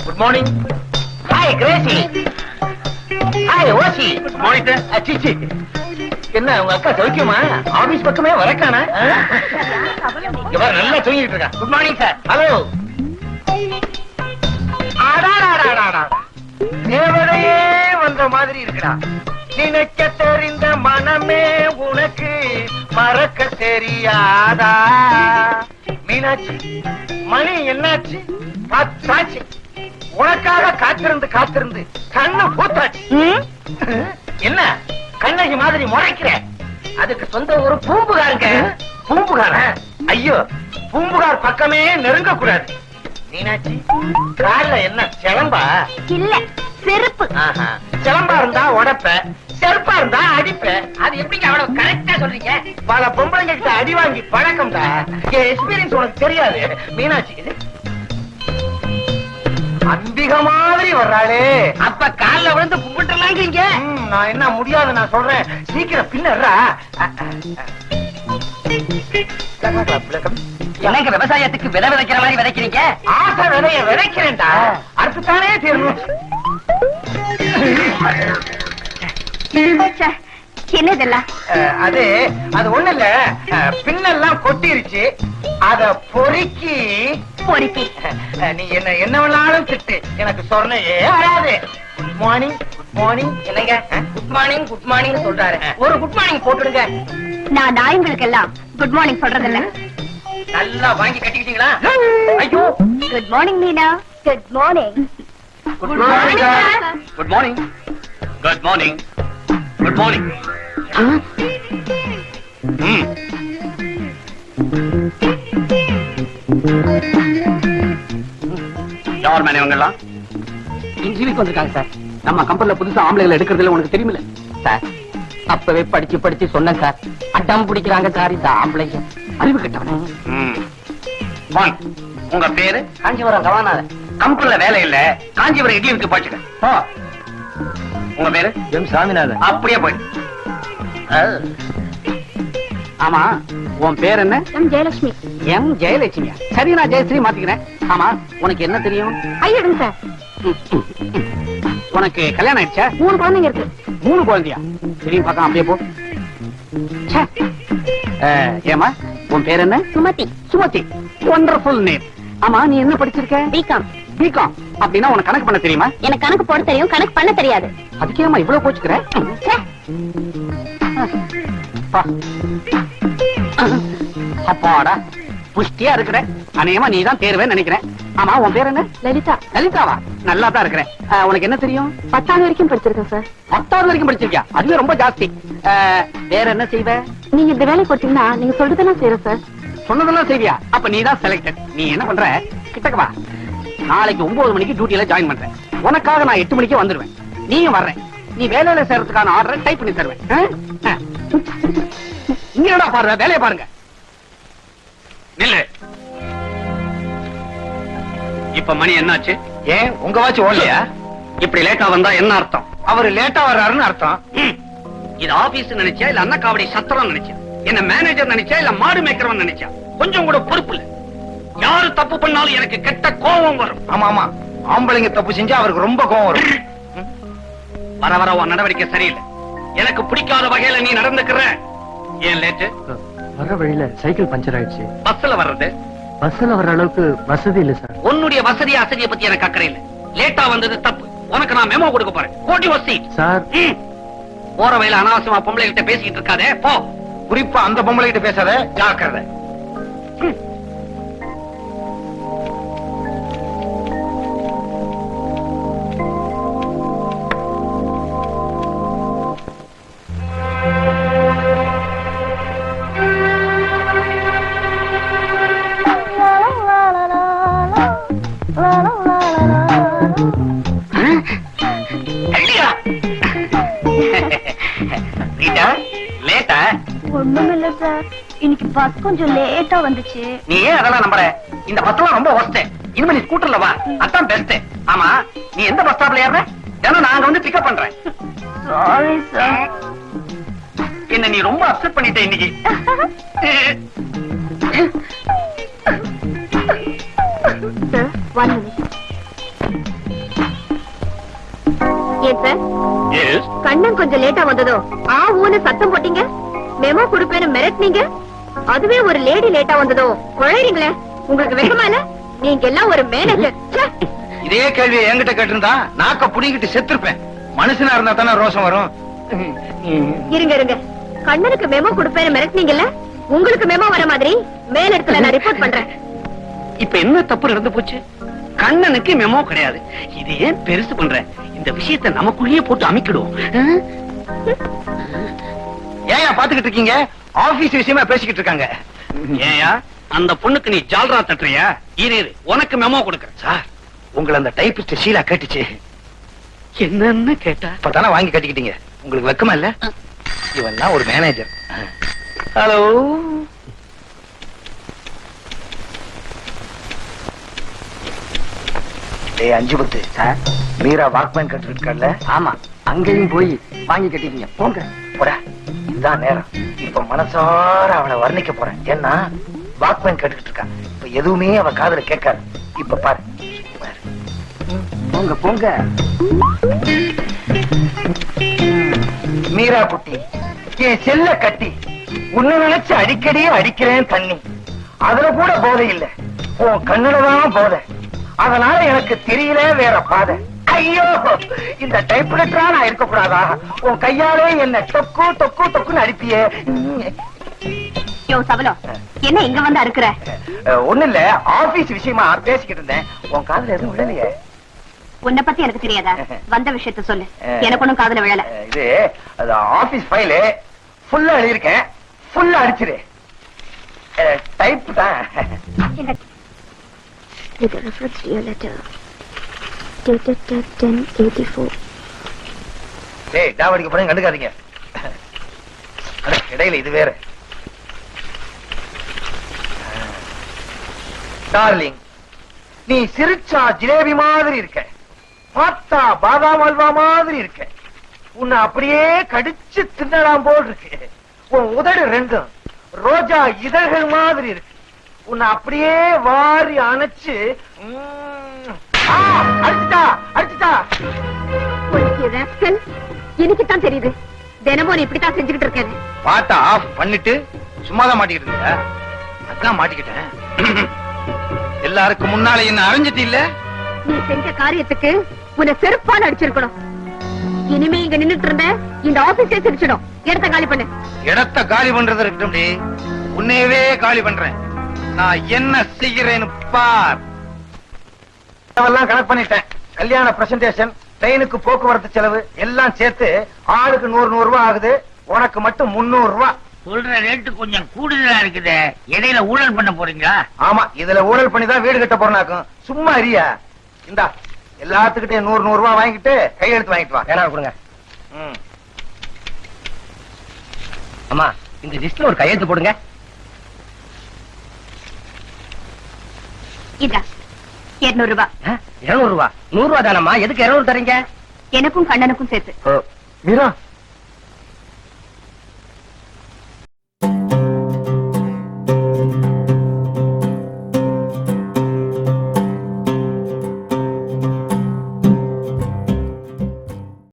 Good morning hi Gracy hi ஓசி morning sir அச்சிச்சி என்ன உங்க அக்கா சௌக்கியமா? ஆபீஸ் பக்கமே வரக்கானா? பாரு நல்லா தூங்கிட்டு இருக்கா. குட் மார்னிங் சார் ஹலோ தேவதையே வந்த மாதிரி இருக்குடா. நினைக்க தெரிந்த மனமே உனக்கு மறக்க தெரியாதா? மீனாட்சி மணி என்னாச்சு? பத்தாச்சு உனக்காக காத்திருந்து காத்திருந்து கண்ணு பூத்தாச்சு. என்ன? கண்ணகி மாதிரி முறைக்கிற? அதுக்கு சொந்த ஒரு பூம்புகாருங்க. பூம்புகார? ஐயோ பூம்புகார் பக்கமே நெருங்க கூடாது மீனாட்சி கால்ல என்ன சிலம்பா இல்ல. செருப்பு. சிலம்பா இருந்தா உடைப்ப செருப்பா இருந்தா அடிப்ப. அது எப்படிங்க அவ்வளவு கரெக்டா சொல்றீங்க? பல பொம்பளைங்க கிட்ட அடி வாங்கி பழக்கம்டா. என் எக்ஸ்பீரியன்ஸ் உனக்கு தெரியாது. மீனாட்சி. இது அம்பிக மாதிரி வர்றாளே. அப்ப கால்ல விழுந்து கும்பிட்டுலாங்கிறீங்க நான் என்ன முடியாது நான் சொல்றேன். சீக்கிரம் பின்னர்றா எனக்கு விவசாயத்துக்கு விதை விதைக்கிற மாதிரி விதைக்கிறீங்க? ஆசை விதைய விதைக்கிறேன்டா. அடுத்துத்தானே தீரணும். ச்சே, என்ன இதெல்லாம் அஹ், அது அது ஒண்ணு இல்ல பின்னெல்லாம் கொட்டிருச்சு. அத பொறுக்கி. பொறுக்கி. நீ என்ன என்ன வேணாலும் திட்டு. எனக்கு சொன்னையே வராது. குட் மார்னிங் குட் மார்னிங் என்னங்க? குட் மார்னிங் குட் மார்னிங் சொல்றாரு. ஒரு குட் மார்னிங் போட்டுடுங்க. நான் நாயங்களுக்கு எல்லாம் குட் மார்னிங் சொல்றது இல்ல நல்லா வாங்கி கட்டிக்கிட்டீங்களா? ஐயோ. Good morning Meena. Good morning good morning good morning good morning good morning யார் மேனே இவங்கெல்லாம் இன்டர்வியூக்கு வந்திருக்காங்க சார் நம்ம கம்பெனில புதுசா ஆம்பளைகளை எடுக்கிறதுல உனக்கு தெரியுமில்ல? சார். அப்பவே படிச்சு படிச்சு சொன்னேன் சார் அட்டம் பிடிக்கிறாங்க சார் இந்த ஆம்பளைங்க. அறிவு கட்டவனே. ம். வாங்க. உங்க பேரு? காஞ்சிபுரம் கவானாத கம்பெனில வேலை இல்ல. காஞ்சிபுரம் இட்லி போ. உங்க பேரு? எம் சாமிநாதன். அப்படியே போய். ஆமா உன் பேர் என்ன? எம் ஜெயலட்சுமி. எம் ஜெயலட்சுமியா? சரி நான் ஜெயஸ்ரீ மாத்திக்கிறேன். ஆமா உனக்கு என்ன தெரியும்? ஐயடுங்க சார். உனக்கு கல்யாணம் ஆயிடுச்சா? மூணு குழந்தைங்க இருக்கு. மூணு குழந்தையா? சரி பார்க்கலாம் அப்படியே போ. ஏம்மா உன் பேர் என்ன? சுமதி. சுமதி. ஒண்டர்ஃபுல் நேம் ஆமா நீ என்ன படிச்சிருக்க? பிகாம் பிகாம் அப்படின்னா உனக்கு கணக்கு பண்ண தெரியுமா? எனக்கு கணக்கு போட தெரியும் கணக்கு பண்ண தெரியாது. அதுக்கேமா இவ்வளவு போச்சுக்கிற ச்சே, பா. அப்பாடா புஷ்டியா இருக்கிற. அநேகமா நீ தான் தேர்வேன்னு நினைக்கிறேன். ஆமா உன் பேர் என்ன? லலிதா. லலிதாவா? நல்லா தான் இருக்கிறேன் உனக்கு என்ன தெரியும்? பத்தாவது வரைக்கும் படிச்சிருக்கேன் சார். பத்தாவது வரைக்கும் படிச்சிருக்கியா? அதுவே ரொம்ப ஜாஸ்தி. வேற என்ன செய்வ? நீங்க இந்த வேலை கொடுத்தீங்கன்னா நீங்க சொல்றதெல்லாம் செய்யறேன் சார். சொன்னதெல்லாம் செய்வியா? அப்ப நீ தான் செலக்டட் நீ என்ன பண்ற? கிட்டக்க வா. நாளைக்கு ஒன்பது மணிக்கு டியூட்டில ஜாயின் பண்றேன். உனக்காக நான் எட்டு மணிக்கு வந்துருவேன். நீயும் வர்றேன். நீ வேலையில சேர்றதுக்கான ஆர்டரை டைப் பண்ணி தருவேன். ஆ? ஆ. இங்க என்னடா பாருங்க வேலையை பாருங்க. நில்லு. இப்ப மணி என்னாச்சு? ஏன்? உங்க வாட்ச் ஓடலையா? இப்படி லேட்டா வந்தா என்ன அர்த்தம்? அவரு லேட்டா வர்றாருன்னு அர்த்தம். இது ஆபீஸ் நினைச்சா இல்ல அண்ணா காவடி சத்திரம் நினைச்சா? என்ன மேனேஜர் நினைச்சா இல்ல மாடு மேய்க்கிறவன் நினைச்சா? கொஞ்சம் கூட பொறுப்பு இல்ல. யாரு தப்பு பண்ணாலும் எனக்கு கெட்ட கோபம் வரும். ஆமா ஆமா. ஆம்பளைங்க தப்பு செஞ்சா அவருக்கு ரொம்ப கோவம் வரும். வர வர உன் நடவடிக்கை சரியில்லை. எனக்கு பிடிக்காத வகையில நீ நடந்துக்கிற. ஏன் லேட்டு? வர வழியில சைக்கிள் பஞ்சர் ஆயிடுச்சு. பஸ்ல வர்றது? பஸ்ல வர்ற அளவுக்கு வசதி இல்ல சார். உன்னுடைய வசதி அசதியை பத்தி எனக்கு அக்கறை இல்ல. லேட்டா வந்தது தப்பு. உனக்கு நான் மெமோ கொடுக்க போறேன். கோட்டி வசதி சார். போற வயல அனாவசியமா பொம்பளை கிட்ட பேசிக்கிட்டு இருக்காதே. போ. குறிப்பா அந்த பொம்பளை கிட்ட பேசாத ஜாக்கிரதை. ஒண்ணும் இல்ல சார் இன்னைக்கு பஸ் கொஞ்சம் லேட்டா வந்துச்சு. நீ ஏன் அதெல்லாம் நம்புற? இந்த பஸ்லாம் ரொம்ப ஒஸ்ட் இனிமே நீ ஸ்கூட்டர்ல வா. அதான் பெஸ்ட் ஆமா நீ எந்த பஸ் ஸ்டாப்ல ஏற ஏன்னா நாங்க வந்து பிக்கப் பண்றேன். சாரி சார் என்ன நீ ரொம்ப அப்செட் பண்ணிட்ட இன்னைக்கு. சார் ஒன் மினிட் ஏன் சார் எஸ் கண்ணன் கொஞ்சம் லேட்டா வந்ததோ? ஆ ஊன்னு சத்தம் போட்டீங்க? மெமோ கொடுப்பேன்னு மிரட்டினீங்க? அதுவே ஒரு லேடி லேட்டா வந்ததோ? குழைறீங்களே உங்களுக்கு வெக்கமா இல்ல? நீங்க எல்லாம் ஒரு மேனேஜர் இதே கேள்வியை என்கிட்ட கேட்டிருந்தா நாக்க புடிங்கிட்டு செத்துருப்பேன். மனுஷனா இருந்தா தானே ரோஷம் வரும். இருங்க இருங்க. கண்ணனுக்கு மெமோ கொடுப்பேன்னு மிரட்டினீங்கல்ல? உங்களுக்கு மெமோ வர மாதிரி மேல் இடத்துல நான் ரிப்போர்ட் பண்றேன். இப்ப என்ன தப்பு நடந்து போச்சு? கண்ணனுக்கு மெமோ கிடையாது. இது ஏன் பெருசு பண்ற? இந்த விஷயத்தை நமக்குள்ளேயே போட்டு அமைக்கிடுவோம். ஏன் பாத்துக்கிட்டு இருக்கீங்க? ஆபீஸ் விஷயமா பேசிக்கிட்டு இருக்காங்க. ஏயா அந்த பொண்ணுக்கு நீ ஜால்ரா தட்டுறியா? இரு உனக்கு மெமோ கொடுக்கறேன். சார் உங்களை அந்த டைபிஸ்ட் ஷீலா கேட்டுச்சு. என்னன்னு கேட்டா? இப்பதானே வாங்கி கட்டிக்கிட்டீங்க. உங்களுக்கு வெக்கமா இல்ல? இவன் தான் ஒரு மேனேஜர் ஹலோ டேய் அஞ்சு பத்து. மீரா வாக்மேன் கட்டிட்டு இருக்கல ஆமா. அங்கேயும் போய் வாங்கி கட்டிட்டீங்க போங்க. போட. இதுதான் நேரம். இப்ப மனசார அவளை வர்ணிக்க போறேன். ஏன்னா வாக்மேன் கட்டுக்கிட்டு இருக்கா இப்ப எதுவுமே அவ காதுல கேட்காது. இப்ப பாரு. போங்க போங்க. மீரா குட்டி என் செல்ல கட்டி உன்னை நினைச்சு அடிக்கடி அடிக்கிறேன் தண்ணி. அதுல கூட போதை இல்ல. உன் கண்ணுலதான் போதை. அதனால எனக்கு தெரியல வேற பாதை. ஐயோ இந்த டைப்ரைட்டரா நான் இருக்க கூடாதா உன் கையாலே என்ன தொக்கு தொக்கு தொக்குன்னு அடிப்பியே. யோ சபலம் என்ன இங்க வந்து அறுக்குற? அஹ், ஒண்ணும் இல்ல ஆபீஸ் விஷயமா பேசிக்கிட்டு இருந்தேன். உன் காதுல எதுவும் விழலையே. உன்னை பத்தி எனக்கு தெரியாதா? வந்த விஷயத்த சொல்லு. எனக்கு ஒண்ணும் காதுல விழல. இது அது ஆபீஸ் ஃபைலு ஃபுல்லா எழுதியிருக்கேன். ஃபுல்லா அடிச்சிரு. டைப் தான். இது reference to your letter dated 1084 டேய் டாவடிக்க போறேன் கண்டுக்காதீங்க இடையில இது வேற டார்லிங் நீ சிரிச்சா ஜிலேபி மாதிரி இருக்க பார்த்தா பாதாம் அல்வா மாதிரி இருக்க உன்னை அப்படியே கடிச்சு தின்னலாம் போல் இருக்கு உன் உதடு ரெண்டும் ரோஜா இதழ்கள் மாதிரி இருக்கு உன்னை அப்படியே வாரி அணைச்சு உம், ஆ, அடிச்சுட்டா அடிச்சுட்டா. எனக்கு தான் தெரியுது. தினமும் இப்படித்தான் செஞ்சுக்கிட்டு இருக்கேன் பாட்டை ஆஃப் பண்ணிட்டு சும்மாதான் மாட்டிக்கிட்டு இருந்த. அதான் மாட்டிக்கிட்டேன். எல்லாருக்கும் முன்னால என்ன அரைஞ்சிட்டு இல்ல? நீ செஞ்ச காரியத்துக்கு உன்னை செருப்பால் அடிச்சிருக்கணும். இனிமே இங்க நின்னுட்டு இருந்த இந்த ஆபீஸே சிரிச்சிடும். இடத்த காலி பண்ணு. இடத்த காலி பண்றது இருக்கட்டும் உன்னையவே காலி பண்றேன். நான் என்ன செய்கிறேன்னு பார். எல்லாம் கணக்கு பண்ணிட்டேன். கல்யாண பிரசன்டேஷன் ட்ரெயினுக்கு போக்குவரத்து செலவு எல்லாம் சேர்த்து ஆளுக்கு நூறு நூறு ரூபாய் ஆகுது. உனக்கு மட்டும் முன்னூறு ரூபாய் சொல்ற ரேட்டு கொஞ்சம் கூடுதலா இருக்குதே. இடையில ஊழல் பண்ண போறீங்களா? ஆமா இதுல ஊழல் பண்ணி தான் வீடு கட்ட போறனாக்கும் சும்மா அறியா இந்தா எல்லாத்துக்கிட்டையும் நூறு நூறு ரூபாய் வாங்கிட்டு கையெழுத்து வாங்கிட்டு வா. வேணா கொடுங்க. ம். அம்மா இந்த லிஸ்ட்ல ஒரு கையெழுத்து போடுங்க. இதா. இருநூறு ரூபாய் இருநூறு ரூபா நூறு ரூபா தானம்மா? எதுக்கு இருநூறு தரீங்க? எனக்கும் கண்ணனுக்கும் சேர்த்து. மீரா